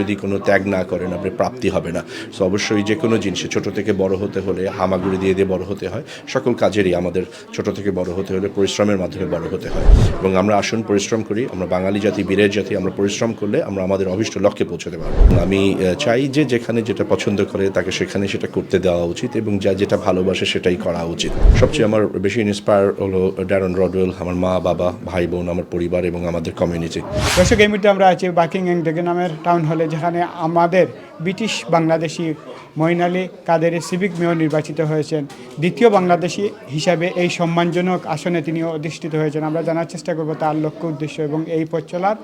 যদি কোনো ত্যাগ না করেন, আপনি প্রাপ্তি হবে না। সো অবশ্যই যে কোনো জিনিসে, ছোট থেকে বড় হতে হলে, হামাগুড়ি দিয়ে দিয়ে বড় হতে হয়। সকল কাজেরই আমাদের ছোট থেকে বড় হতে হলে পরিশ্রমের মাধ্যমে বড় হতে হয়। এবং আমরা আসুন পরিশ্রম করি, আমরা বাঙালি জাতি, বীরের জাতি, আমরা পরিশ্রম করলে আমরা আমাদের অভিষ্ট লক্ষ্যে পৌঁছতে পারব। আমি চাই যে যেখানে যেটা পছন্দ করে, তাকে সেখানে সেটা করতে দেওয়া উচিত এবং যা যেটা ভালোবাসে সেটাই করা উচিত। সবচেয়ে আমার বেশি ইন্সপায়ার হলো ড্যারন রডওয়েল আমার মা, বাবা, ভাই, বোন, আমার পরিবার এবং আমাদের কমিউনিটি দর্শক, এই মুহূর্তে আমরা আছি বাকিংহাম ডেগে নামের টাউন হলে যেখানে আমাদের British Bangladeshi Moin Ali Kader civic mayor নির্বাচিত হয়েছেন। দ্বিতীয় বাংলাদেশি হিসাবে এই সম্মানজনক আসনে তিনি অধিষ্ঠিত হয়েছেন। আমরা জানার চেষ্টা করব তার লক্ষ্য, উদ্দেশ্য এবং এই পথ চলার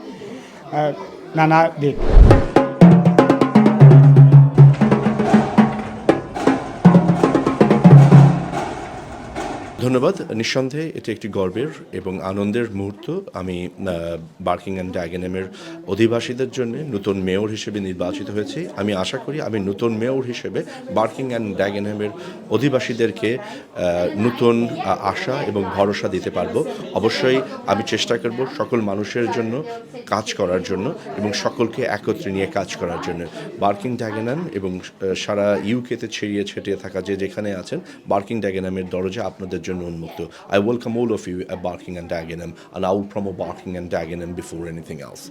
নানা দিক। ধন্যবাদ। নিঃসন্দেহে এটি একটি গর্বের এবং আনন্দের মুহূর্ত। আমি বার্কিং অ্যান্ড ড্যাগেনেমের অধিবাসীদের জন্য নতুন মেয়র হিসেবে নির্বাচিত হয়েছি। আমি আশা করি আমি নতুন মেয়র হিসেবে বার্কিং অ্যান্ড ড্যাগেনহেমের অধিবাসীদেরকে নতুন আশা এবং ভরসা দিতে পারব। অবশ্যই আমি চেষ্টা করব সকল মানুষের জন্য কাজ করার জন্য এবং সকলকে একত্রে নিয়ে কাজ করার জন্য। বার্কিং ড্যাগেনাম এবং সারা ইউকেতে ছড়িয়ে ছেটিয়ে থাকা যে যেখানে আছেন বার্কিং ড্যাগেনামের দরজা আপনাদের জন্য উন্মুক্ত I welcome all of you Barking and Dagenham and I will promote Barking and Dagenham before anything else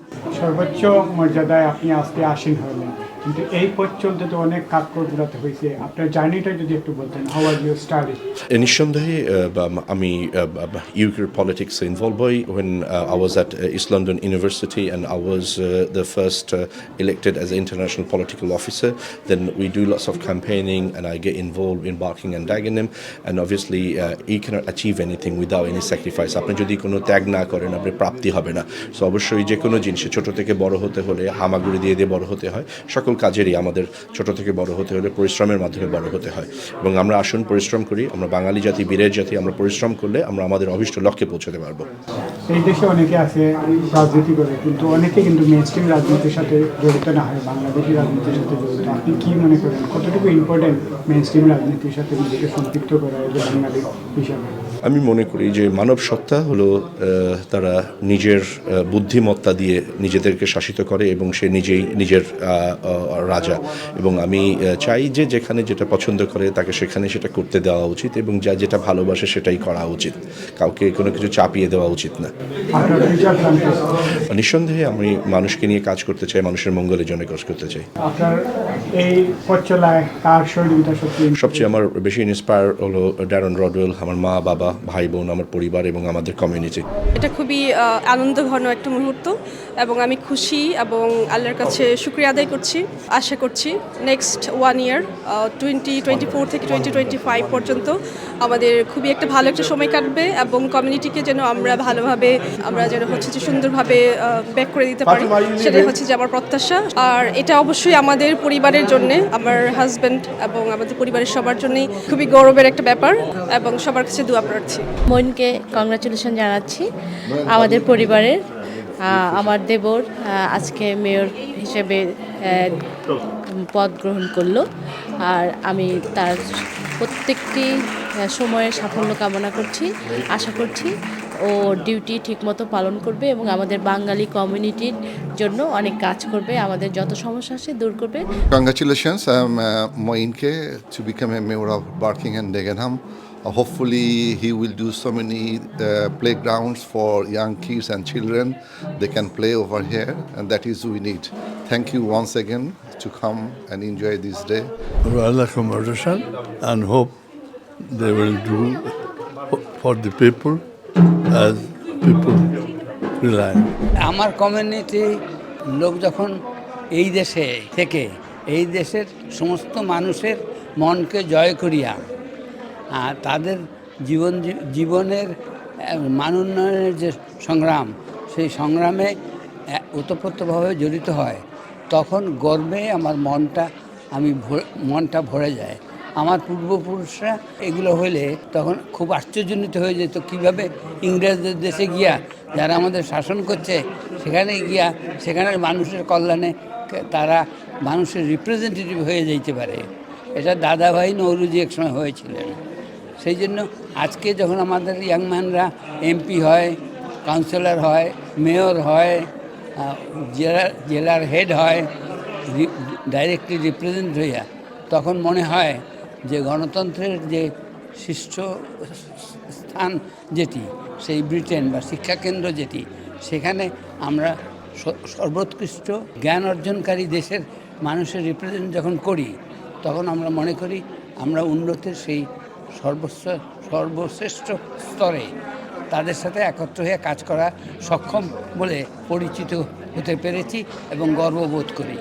সর্বোচ্চ মর্যাদায় আপনি আজকে আসীন হলেন কিন্তু এই পথ চলতে তো অনেক কাজ করতে হয়েছে আপনার জার্নিটা যদি একটু বলতেন হাউ আর ইউ স্টাডি নিঃসন্দেহে আহ, বা- আমি ইউকের পলিটিক্সে ইনভলভ হই when uh, I was at uh, East London University and I was uh, the first uh, elected as an international political officer. Then we do lots of campaigning and I get involved in Barking and Dagenham and obviously uh, you cannot achieve anything without any sacrifice. আপনি যদি কোনো ত্যাগ না করেন, আপনি প্রাপ্তি হবে না। So অবশ্যই যে কোনো জিনিসে, ছোট থেকে বড় হতে হলে, হামাগুড়ি দিয়ে দিয়ে বড় হতে হয়। সকল কাজেরই আমাদের ছোট থেকে বড় হতে হলে পরিশ্রমের মাধ্যমে বড় হতে হয়। এবং আমরা আসুন পরিশ্রম করি, আমরা বাঙালি জাতি, বীরের জাতি, আমরা পরিশ্রম করলে আমরা আমাদের অভিষ্ট লক্ষ্যে পৌঁছতে পারব। এই দেশে অনেকে আছে রাজনীতি করে, কিন্তু অনেকে কিন্তু মেনস্ট্রিম রাজনীতির সাথে জড়িত না হয়, বাংলাদেশি রাজনীতির সাথে জড়িত। আপনি কি মনে করেন, কতটুকু ইম্পর্টেন্ট মেনস্ট্রিম রাজনীতির সাথে নিজেকে সম্পৃক্ত করা এই যে বাঙালি হিসাবে আমি মনে করি যে মানব সত্তা হলো তারা নিজের বুদ্ধিমত্তা দিয়ে নিজেদেরকে শাসিত করে এবং সে নিজেই নিজের রাজা। এবং আমি চাই যে যেখানে যেটা পছন্দ করে তাকে সেখানে সেটা করতে দেওয়া উচিত এবং যা যেটা ভালোবাসে সেটাই করা উচিত। কাউকে কোনো কিছু চাপিয়ে দেওয়া উচিত না। নিঃসন্দেহে আমি মানুষকে নিয়ে কাজ করতে চাই মানুষের মঙ্গলের জন্য কাজ করতে চাই। সবচেয়ে আমার বেশি ইন্সপায়ার হলো ড্যারন রডওয়েল আমার মা বাবা। ভাই বোন আমার পরিবার এবং আমাদের কমিউনিটি এটা খুবই আহ, আনন্দঘন একটা মুহূর্ত এবং আমি খুশি এবং আল্লাহর কাছে শুক্রিয়া আদায় করছি আশা করছি next one year twenty twenty four থেকে টোয়েন্টি টোয়েন্টি ফাইভ পর্যন্ত আমাদের খুবই একটা ভালো একটা সময় কাটবে এবং কমিউনিটিকে যেন আমরা ভালোভাবে আমরা যেন হচ্ছে যে সুন্দরভাবে ব্যাক করে দিতে পারি সেটাই হচ্ছে যে আমার প্রত্যাশা। আর এটা অবশ্যই আমাদের পরিবারের জন্য আমার হাজব্যান্ড এবং আমাদের পরিবারের সবার জন্যই খুবই গৌরবের একটা ব্যাপার এবং সবার কাছে দোয়া প্রার্থী মনকে কংগ্রাচুলেশন জানাচ্ছি আমাদের পরিবারের আমার দেবর আজকে মেয়র হিসেবে পদ গ্রহণ করল। আর আমি তার প্রত্যেকটি সময়ের সাফল্য কামনা করছি আশা করছি ও ডিউটি ঠিকমতো পালন করবে এবং আমাদের বাঙালি কমিউনিটির জন্য অনেক কাজ করবে। আমাদের যত সমস্যা আছে দূর করবে। Moinke to become a mayor of Barking and Dagenham. Uh, hopefully, he will do so many uh, playgrounds for young kids and children. They can play over here, and that is we need. Thank you once again to come and enjoy this day. well accommodation and hope they will do for the people as people rely. আমার community লোক যখন এই দেশে থেকে এই দেশের সমস্ত মানুষের মনকে জয় করিয়া তাদের জীবন জীবনের মান উন্নয়নের যে সংগ্রাম, সেই সংগ্রামে ওতপ্রোতভাবে জড়িত হয়। তখন গর্বে আমার মনটা, আমি মনটা ভরে যায়। আমার পূর্বপুরুষরা এগুলো হলে তখন খুব আশ্চর্যজনিত হয়ে যেত, কীভাবে ইংরেজদের দেশে গিয়া যারা আমাদের শাসন করছে, সেখানে গিয়া সেখানের মানুষের কল্যাণে তারা মানুষের রিপ্রেজেন্টেটিভ হয়ে যেতে পারে। এটা দাদাভাই নৌরুজি একসময় হয়েছিলেন। সেই জন্য আজকে যখন আমাদের ইয়াংম্যানরা এমপি হয় কাউন্সিলর হয় মেয়র হয় জেলা, জেলার হেড হয় ডাইরেক্টলি রিপ্রেজেন্ট হইয়া, তখন মনে হয় যে গণতন্ত্রের যে শীর্ষ স্থান যেটি, সেই ব্রিটেন বা শিক্ষাকেন্দ্র যেটি, সেখানে আমরা সর্বোৎকৃষ্ট জ্ঞান অর্জনকারী দেশের মানুষের রিপ্রেজেন্ট যখন করি, তখন আমরা মনে করি আমরা উন্নতির সেই সর্বস্ব সর্বশ্রেষ্ঠ স্তরে তাদের সাথে একত্র হয়ে কাজ করা সক্ষম বলে পরিচিত হতে পেরেছি এবং গর্ববোধ করি।